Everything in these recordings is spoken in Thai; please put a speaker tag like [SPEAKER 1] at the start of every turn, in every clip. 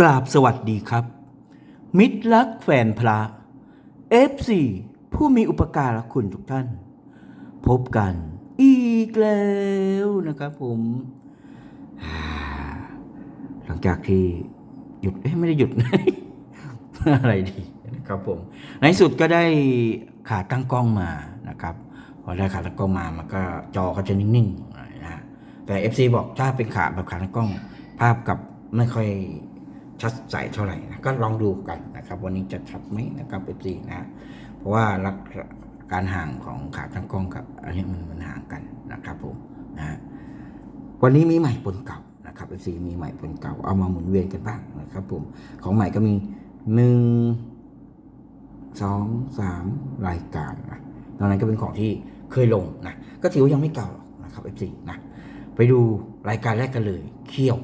[SPEAKER 1] กราบสวัสดีครับ มิตรรักแฟนพระ F4 ผู้มีอุปการะคุณทุกท่าน พบกันอีกแล้วนะครับผม หลังจากที่หยุดเอ๊ะไม่ได้หยุด อะไรดีนะครับผม ในที่สุดก็ได้ขาตั้งกล้องมานะครับ พอได้ขาตั้งกล้องมามันก็จอก็จะนิ่งๆนะฮะแต่ FC บอกถ้าเป็นขาแบบขาตั้งกล้องภาพกับไม่ค่อย ชัดใสเท่าไหร่นะก็ลองดูกันนะครับ วันนี้จะชัดไหมนะครับ FC นะ เพราะว่ารักการห่างของขาตั้งกล้องกับอันนี้มันมันห่างกันนะครับผมนะวันนี้มีใหม่ปนเก่านะครับ FC มีใหม่ปนเก่าเอามาหมุนเวียนกันบ้างนะครับผมของใหม่ก็มีหนึ่งสองสามรายการนะตอนนั้นก็เป็นของที่เคยลงนะก็ถือว่ายังไม่เก่าหรอกนะครับ F4 นะไปดูรายการแรกกันเลยเขี้ยว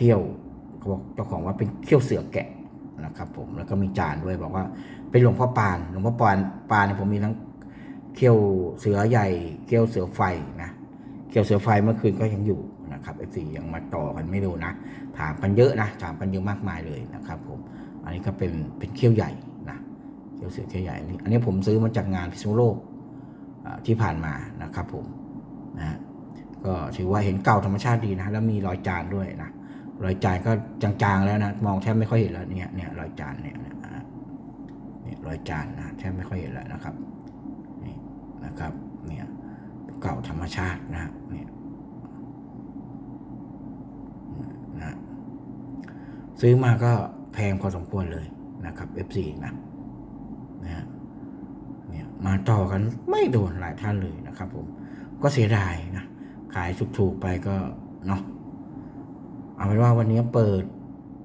[SPEAKER 1] ขี้ยวเขาบอกเจ้าของว่าเป็นเขี้ยวเสือแกะนะครับ ผมแล้วก็มีจานด้วยบอกว่า เป็นหลวงพ่อปานหลวงพ่อปานปานเนี่ยผมมีทั้งเขี้ยวเสือใหญ่เขี้ยวเสือไฟนะเขี้ยวเสือไฟเมื่อคืนก็ยังอยู่นะครับ F4 ยังมาต่อกันไม่ดูนะถามกันเยอะนะถามกันเยอะมากมายเลยนะครับ ผม อันนี้ก็เป็นเป็นเขี้ยวใหญ่นะเขี้ยวเสือเขี้ยวใหญ่นนี้อันนี้ผมซื้อมาจากงานพิษณุโลกที่ผ่านมานะครับ ผมนะก็ถือว่าเห็นเก่าธรรมชาติดีนะแล้วมีรอยจานด้วยนะ รอยจานก็จางๆแล้วนะ มองแทบไม่ค่อยเห็นแล้วเนี่ยเนี่ยรอยจานเนี่ยนะฮะเนี่ยรอยจานนะแทบไม่ค่อยเห็นแล้วนะครับนี่นะครับเนี่ยเก่าธรรมชาตินะฮะเนี่ยนะซื้อมาก็แพงพอสมควรเลยนะครับ F4 นะนะฮะเนี่ยมาต่อกันไม่โดนหลายท่านเลยนะครับผมก็เสียดายนะ ขายถูกๆไปก็เนาะ เอาเป็นว่าวันนี้เปิด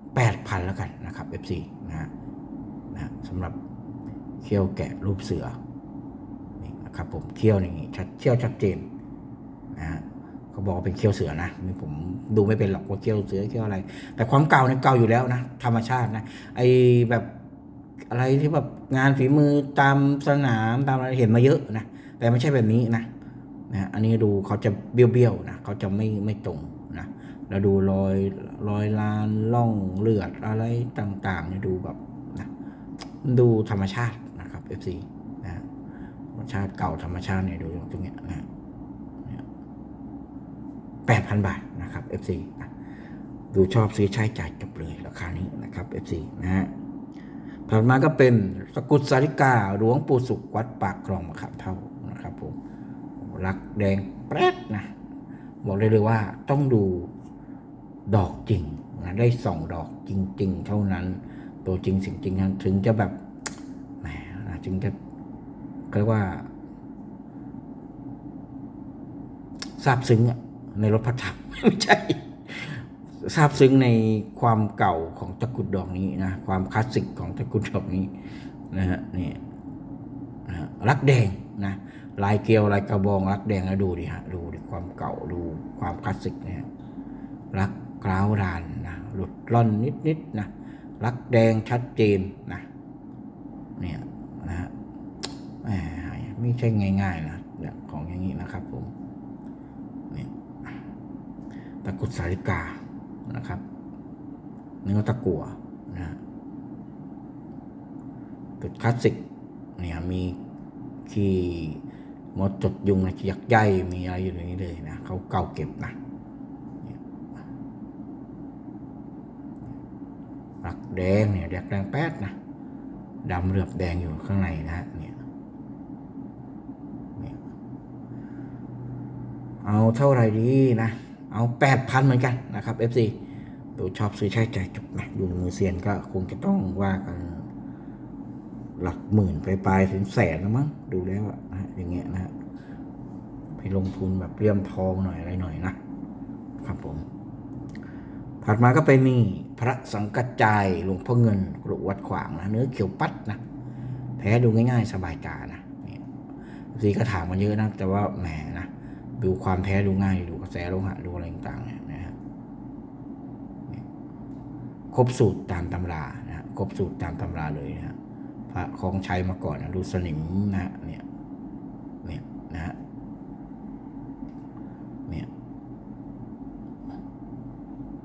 [SPEAKER 1] 8,000 แล้วกันนะครับ F4 นะฮะนะสำหรับเขี้ยวแกะรูปเสือนี่นะครับผมเขี้ยวอย่างงี้ชัดเขี้ยวชัดเจนนะฮะเขาบอกเป็นเขี้ยวเสือนะนี่ผมดูไม่เป็นหรอกว่าเขี้ยวเสือเขี้ยวอะไร แต่ความเก่าเนี่ยเก่าอยู่แล้วนะธรรมชาตินะไอแบบอะไรที่แบบงานฝีมือตามสนามตามอะไรเห็นมาเยอะนะแต่ไม่ใช่แบบนี้นะ นะอันนี้ดูเขาจะเบี้ยวๆนะเขาจะไม่ไม่ตรงนะแล้วดูรอยรอยลานล่องเลือดอะไรต่างๆเนี่ยดูแบบนะดูธรรมชาตินะครับ FC นะธรรมชาติเก่าธรรมชาติเนี่ยดูตรงเนี้ยนะ8,000บาทนะครับ FC นะดูชอบซื้อใช้จ่ายจบเลยราคานี้นะครับ FC นะฮะถัดมาก็เป็นสกุลสาริกาหลวงปู่สุขวัดปากคลองมะขามเท่านะครับผม รักแดงแป๊ดนะ บอกเลยเลยว่าต้องดูดอกจริงนะได้สองดอกจริง ๆ เท่านั้น ตัวจริงสิ่งจริงนั้นถึงจะแบบแหมจึงจะเรียกว่าซาบซึ้งในรถพระถักไม่ใช่ซาบซึ้งในความเก่าของตะกุดดอกนี้นะความคลาสสิกของตะกุดดอกนี้นะฮะนี่ รักแดงนะลายเกลียวลายกระบองรักแดงแล้วดูดิฮะดูดิความเก่าดูความคลาสสิกเนี่ยรักกล้าวรานนะหลุดล่อนนิดๆนะรักแดงชัดเจนนะเนี่ยนะฮะไม่ใช่ง่ายๆนะเนี่ยของอย่างนี้นะครับผมเนี่ยตะกุดสาริกานะครับเนื้อตะกั่วนะฮะจุดคลาสสิก เนี่ยมีขี้มดจดยุงนะยักษ์ใหญ่มีอะไรอยู่ในนี้เลยนะเขาเก่าเก็บนะเนี่ยรักแดงเนี่ยแดงแดงแป๊ดนะดำเหลือบแดงอยู่ข้างในนะเนี่ยเอาเท่าไหร่ดีนะ เอาแปดพันเหมือนกันนะครับ FC ดูชอบซื้อใช้ใจ่ายจบนะดูมือเซียนก็คงจะต้องว่ากัน หลักหมื่นไปปลายถึงแสนแล้วมั้งดูแล้วอะนะอย่างเงี้ยนะฮะไปลงทุนแบบเรียมทองหน่อยอะไรหน่อยนะครับผม ถัดมาก็เป็นนี่พระสังกัจจายหลวงพ่อเงินกรุวัดขวางนะเนื้อเขียวปัดนะแท้ดูง่ายๆ สบายตานะนี่ซีก็ถามมาเยอะนะ แต่ว่าแหมนะดูความแท้ดูง่ายดูกระแสโลหะดูอะไรต่างๆเนี่ยนะฮะครบสูตรตามตำรานะฮะครบสูตรตามตำราเลยนะฮะ พระของใช้มาก่อนนะดูสนิมนะ เนี่ย เนี่ยนะฮะเนี่ย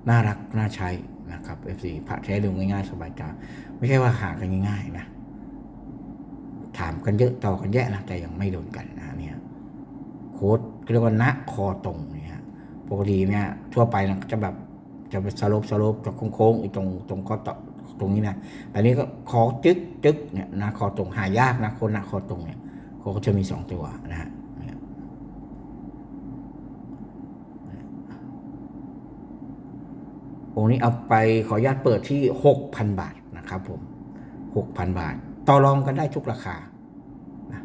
[SPEAKER 1] น่ารักน่าใช้นะครับ FC พระแท้ดูง่ายๆ สบายตาไม่ใช่ว่าหากันง่ายๆนะ ถามกันเยอะต่อกันแยะนะแต่ยังไม่โดนกันนะเนี่ยโค้ดเรียกว่าณคอตรงเนี่ยปกติเนี่ยทั่วไปนะจะแบบจะเป็นสโลปสโลปจะโค้งๆอีตรงตรงข้อต่อ ตรงนี้นะแต่นี้ก็คอจึ๊กจึ๊กเนี่ยนะคอตรงหายากนะคนณคอตรงเนี่ยเขาก็จะมีสองตัวนะฮะองค์นี้เอาไปขออนุญาตเปิดที่หกพันบาทนะครับผมหกพันบาท ต่อรองกันได้ทุกราคานะ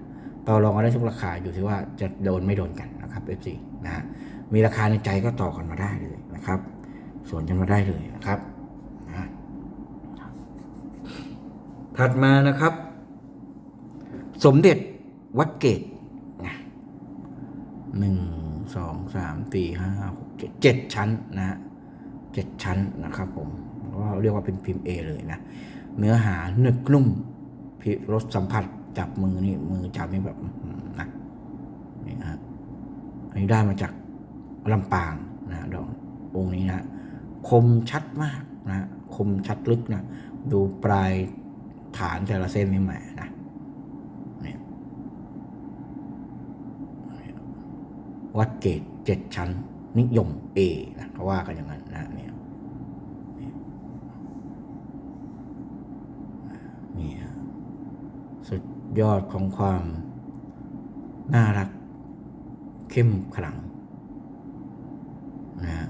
[SPEAKER 1] ต่อรองกันได้ทุกราคาอยู่ที่ว่าจะโดนไม่โดนกันนะครับ FC นะฮะมีราคาในใจก็ต่อกันมาได้เลยนะครับ ส่วนกันมาได้เลยนะครับนะ ถัดมานะครับ สมเด็จวัดเกตนะหนึ่งสองสามสี่ห้าหกเจ็ดเจ็ดชั้นนะฮะเจ็ดชั้นนะครับผมก็เรียกว่าเป็นพิมพ์ A เลยนะ เนื้อหาหนึบนุ่มพิรสสัมผัสจับมือนี่มือจับนี่แบบนะนี่ฮะอันนี้ได้มาจากลำปางนะดอกองค์นี้นะคมชัดมากนะคมชัดลึกนะ ดูปลาย ฐานแต่ละเส้นนี่แหมนะเนี่ยวัดเกตเจ็ดชั้น นิยม A นะเขาว่ากันอย่างนั้นนะเนี่ยนี่สุดยอดของความน่ารักเข้มขลังนะฮะ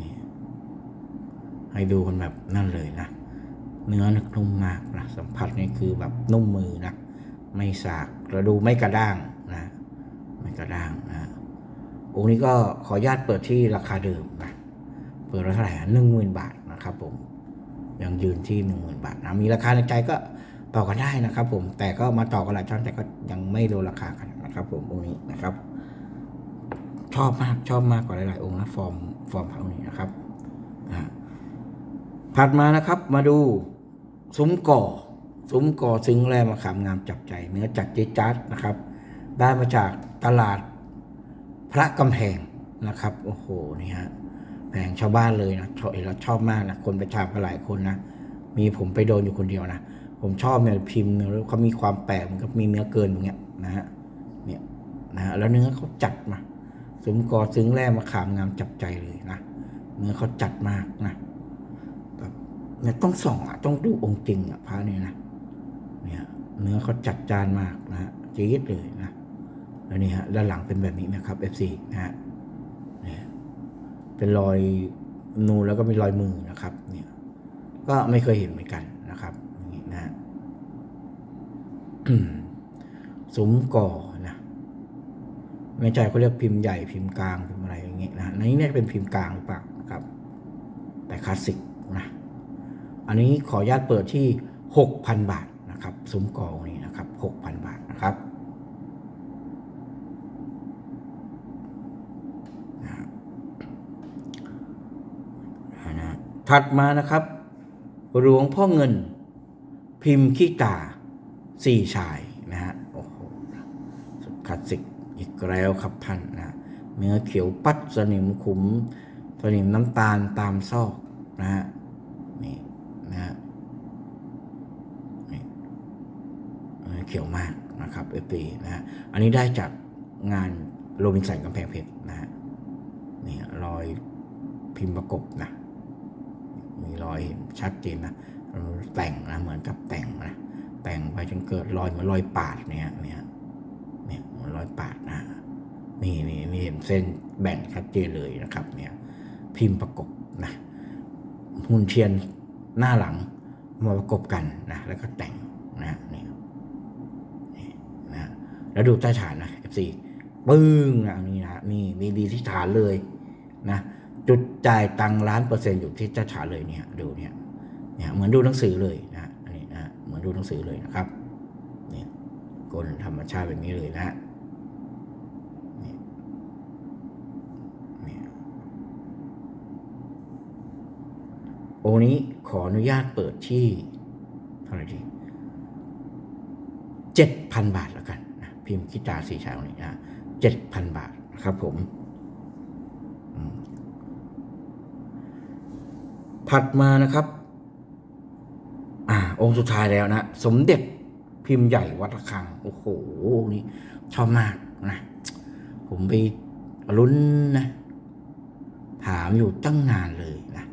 [SPEAKER 1] นี่ ให้ดูกันแบบนั่นเลยนะ เนื้อนุ่มมากนะ สัมผัสนี่คือแบบนุ่มมือนะ ไม่สากแล้วดูไม่กระด้างนะ ไม่กระด้างนะองค์นี้ก็ขออนุญาตเปิดที่ราคาเดิมนะ เปิดไว้เท่าไหร่หนึ่งหมื่นบาทนะครับผม ยังยืนที่หนึ่งหมื่นบาทนะ มีราคาในใจก็ต่อกันได้นะครับผม แต่ก็มาต่อกันหลายช่องแต่ก็ยังไม่รู้ราคากันนะครับผมองค์นี้นะครับ ชอบมากชอบมากกว่าหลายๆองค์นะฟอร์มฟอร์มพระองค์นี้นะครับ อ่า ถัดมานะครับมาดูซุ้มก่อซุ้มก่อซึ้งแร่มะขามงามจับใจ เนื้อจัดจิจัดนะครับ ได้มาจากตลาดพระกำแพงนะครับโอ้โหนี่ฮะแผงชาวบ้านเลยนะชอบเราชอบมากนะคนไปชามกันหลายคนนะมีผมไปโดนอยู่คนเดียวนะผมชอบเนี่ยพิมพ์แล้วเขามีความแปลกมันก็มีเนื้อเกินอย่างเงี้ยนะฮะเนี่ยนะฮะแล้วเนื้อเขาจัดมาสมกอซึ้งแร่มาขามงามจับใจเลยนะเนื้อเขาจัดมากนะ เนี่ยต้องส่องอะต้องดูองค์จริงอะพระเนี่ยนะเนี่ยเนื้อเขาจัดจานมากนะฮะจี๊ดเลยนะแล้วนี่ฮะด้านหลังเป็นแบบนี้นะครับ FC นะฮะเนี่ยเป็นรอยนูแล้วก็มีรอยมือนะครับ เนี่ย ก็ไม่เคยเห็นเหมือนกันนะครับอย่างนี้นะฮะซุ้มก่อนะในใจเขาเรียกพิมพ์ใหญ่พิมพ์กลางพิมพ์อะไรอย่างเงี้ยนะในนี้เนี่ยเป็นพิมพ์กลางหรือเปล่านะครับ แต่คลาสสิกนะ อันนี้ขออนุญาตเปิดที่หกพันบาทนะครับซุ้มกองนี้นะครับหกพันบาทนะครับถัดมานะครับ หลวงพ่อเงิน พิมพ์ขี้ตาสี่ชายนะฮะโอ้โหสุดคลาสสิกอีกแล้วครับท่านนะเนื้อเขียวปัดสนิมขุม สนิมน้ำตาลตามซอกนะฮะนี่นะฮะนี่ เขียวมากนะครับเอปีนะฮะอันนี้ได้จากงานโรบินสันกำแพงเพชรนะฮะนี่รอยพิมพ์ประกบนะมีรอยเห็นชัดเจนนะแต่งนะเหมือนกับแต่งนะแต่งไปจนเกิดรอยเหมือนรอยปาดเนี่ยเนี่ยเนี่ยเหมือนรอยปาดนะนี่นี่นี่เห็นเส้นแบ่งชัดเจนเลยนะครับเนี่ยพิมพ์ประกบนะหุ่นเทียนหน้าหลังมาประกบกันนะแล้วก็แต่งนะ แล้วดูใต้ฐานนะ FC ปึ้งนะนี่นะนี่มีดีที่ฐานเลยนะจุดจ่ายตังล้านเปอร์เซ็นต์อยู่ที่เจ้าฉาเลยเนี่ยดูเนี่ยเนี่ยเหมือนดูหนังสือเลยนะอันนี้นะเหมือนดูหนังสือเลยนะครับเนี่ยกลธรรมชาติแบบนี้เลยนะนี่นี่ยโอนี้ขออนุญาตเปิดที่เท่าไหร่ดีเจ็ดพันบาทแล้วกัน พิมพ์กิตารสีขาวนี่นะเจ็ดพันบาทนะครับผม ถัดมานะครับอ่าองค์สุดท้ายแล้วนะ สมเด็จพิมพ์ใหญ่วัดระฆัง โอ้โห นี่ชอบมากนะ ผมไปลุ้นนะ ถามอยู่ตั้งนานเลยนะ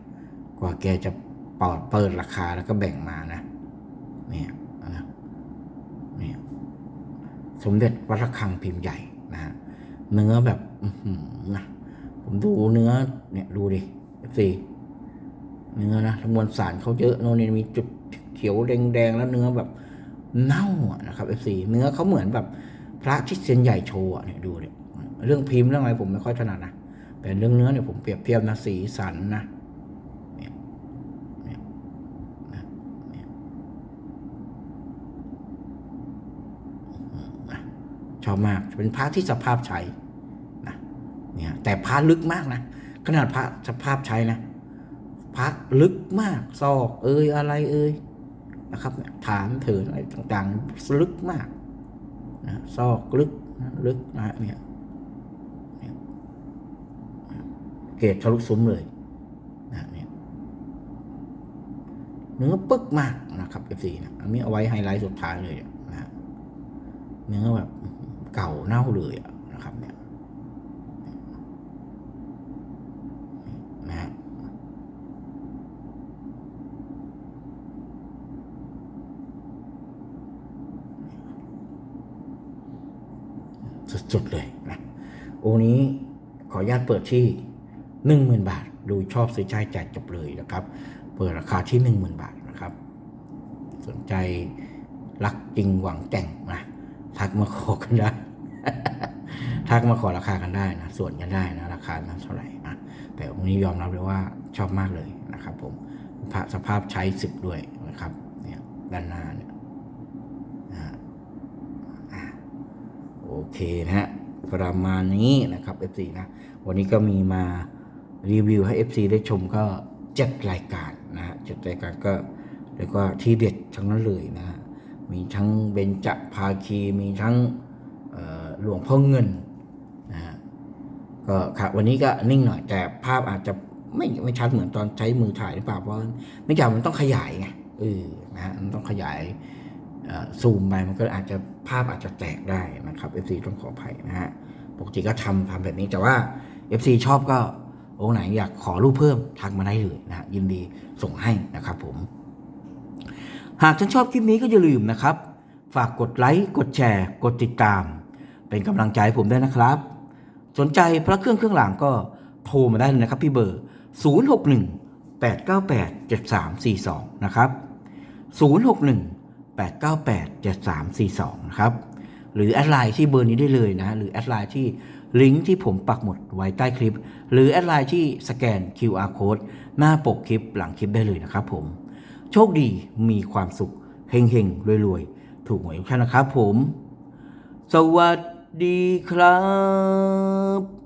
[SPEAKER 1] กว่าแกจะปอดเปิดราคาแล้วก็แบ่งมานะ เนี่ย สมเด็จวัดระฆังพิมพ์ใหญ่นะฮะเนื้อแบบนะผมดูเนื้อเนี่ยดูดิสีเนื้อนะมวลสารเขาเยอะโน่นนี่มีจุดเขียวแดงๆแล้วเนื้อแบบเน่านะครับเอฟซีเนื้อเขาเหมือนแบบพระที่เซียนใหญ่โชว์เนี่ยดูเนี่ยเรื่องพิมพ์เรื่องอะไรผมไม่ค่อยถนัดนะแต่เรื่องเนื้อเนี่ยผมเปรียบเทียบนะสีสันนะเนี่ยเนี่ยนะเนี่ยนะช อบมาก เป็นพระที่สภาพใช้นะเนี่ยแต่พระลึกมากนะขนาดพระสภาพใช้นะพระลึกมากซอก เอ่ยอะไรเอ่ยนะครับฐานเถินอะไรต่างๆลึกมากนะซอกลึกนะลึกนะฮะเนี่ยเกตทะลุซุ้มเลยนะเนี่ยเนื้อปึ๊กมากนะครับเอฟซีนะอันนี้เอาไว้ไฮไลท์สุดท้ายเลยนะเนื้อแบบ เก่าเน่าเลยนะครับเนี่ยนะฮะสุดๆเลยนะโอนี้ขออนุญาตเปิดที่หนึ่งหมื่นบาท ดูชอบซื้อใช้จ่ายจบเลยนะครับ เปิดราคาที่หนึ่งหมื่นบาทนะครับ สนใจรักจริงหวังแต่งนะ ทักมาขอกันได้ ทักมาขอราคากันได้นะส่วนกันได้นะราคาเท่าไหร่นะแต่องค์นี้ยอมรับเลยว่าชอบมากเลยนะครับ ผมพระสภาพใช้สึกด้วยนะครับ เนี่ยด้านหน้าเนี่ยนะฮะอะโอเคนะฮะประมาณนี้นะครับ FC นะ วันนี้ก็มีมารีวิวให้ FC ได้ชมก็เจ็ดรายการนะฮะเจ็ดรายการก็เรียกว่าที่เด็ดทั้งนั้นเลยนะฮะ มีทั้งเบญจภาคี มีทั้งหลวงพ่อเงินนะฮะก็ครับวันนี้ก็นิ่งหน่อย แต่ภาพอาจจะไม่ไม่ชัดเหมือนตอนใช้มือถ่ายหรือเปล่าเพราะเนื่องจามันต้องขยายไงเออนะฮะมันต้องขยายซูมไปมันก็อาจจะภาพอาจจะแตกได้นะครับ FC ต้องขออภัยนะฮะปกติก็ทำทำแบบนี้แต่ว่า FC ชอบก็องไหนอยากขอรูปเพิ่มทักมาได้เลยนะฮะยินดีส่งให้นะครับผม หากท่านชอบคลิปนี้ก็อย่าลืมนะครับ ฝากกดไลค์กดแชร์ กดติดตาม เป็นกำลังใจให้ผมด้วยนะครับ สนใจพระเครื่องเครื่องรางก็โทรมาได้เลยนะครับพี่เบอร์ 061 898 7342 นะครับ 061 898 7342 นะครับ หรือแอดไลน์ที่เบอร์นี้ได้เลยนะหรือแอดไลน์ที่ลิงก์ที่ผมปักหมุดไว้ใต้คลิป หรือแอดไลน์ที่สแกน QR code หน้าปกคลิปหลังคลิปได้เลยนะครับผม โชคดีมีความสุขเฮงเฮงรวยรวยๆ ถูกหวยทุกท่านนะครับผม สวัสดีครับ